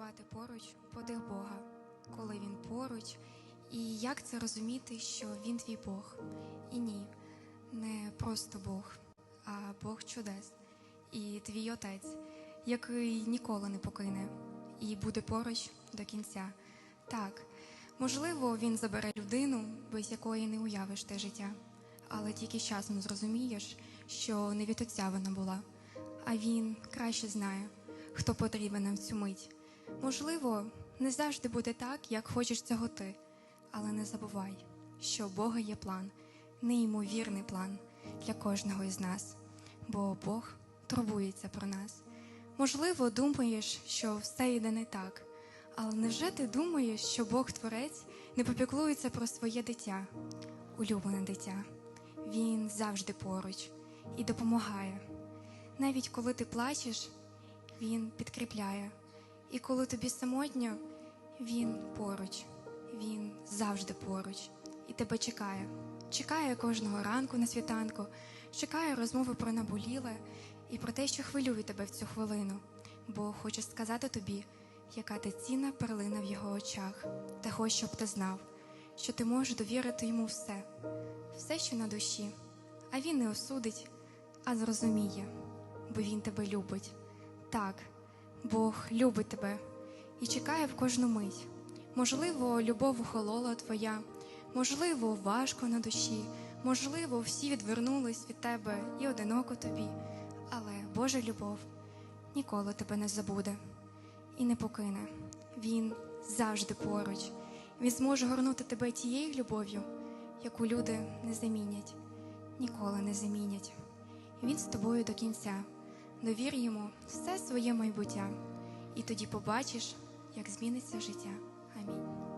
перебувати поруч подих Бога, коли він поруч, і як це розуміти, що він твій Бог? І ні, не просто Бог, а Бог чудес, і твій отець, який ніколи не покине і буде поруч до кінця. Так, можливо, він забере людину, без якої не уявиш те життя, але тільки з часом зрозумієш, що не від отця вона була, а він краще знає, хто потрібен нам в цю мить. Можливо, не завжди буде так, як хочеш цього ти, але не забувай, що у Бога є план, неймовірний план для кожного із нас, бо Бог турбується про нас. Можливо, думаєш, що все йде не так, але невже ти думаєш, що Бог Творець не попіклується про своє дитя, улюблене дитя? Він завжди поруч і допомагає. Навіть коли ти плачеш, він підкріпляє. І коли тобі самотньо, він поруч, він завжди поруч. І тебе чекає. Чекає кожного ранку на світанку, чекає розмови про наболіле і про те, що хвилює тебе в цю хвилину, бо хоче сказати тобі, яка ти цінна перлина в його очах, та хоч щоб ти знав, що ти можеш довірити йому все, все, що на душі, а він не осудить, а зрозуміє, бо він тебе любить. Так, Бог любить тебе і чекає в кожну мить. Можливо, любов охолола твоя, можливо, важко на душі, можливо, всі відвернулись від тебе і одиноко тобі, але Божа любов ніколи тебе не забуде і не покине. Він завжди поруч. Він зможе горнути тебе тією любов'ю, яку люди не замінять, ніколи не замінять. Він з тобою до кінця. Довір йому все своє майбуття, і тоді побачиш, як зміниться життя. Амінь.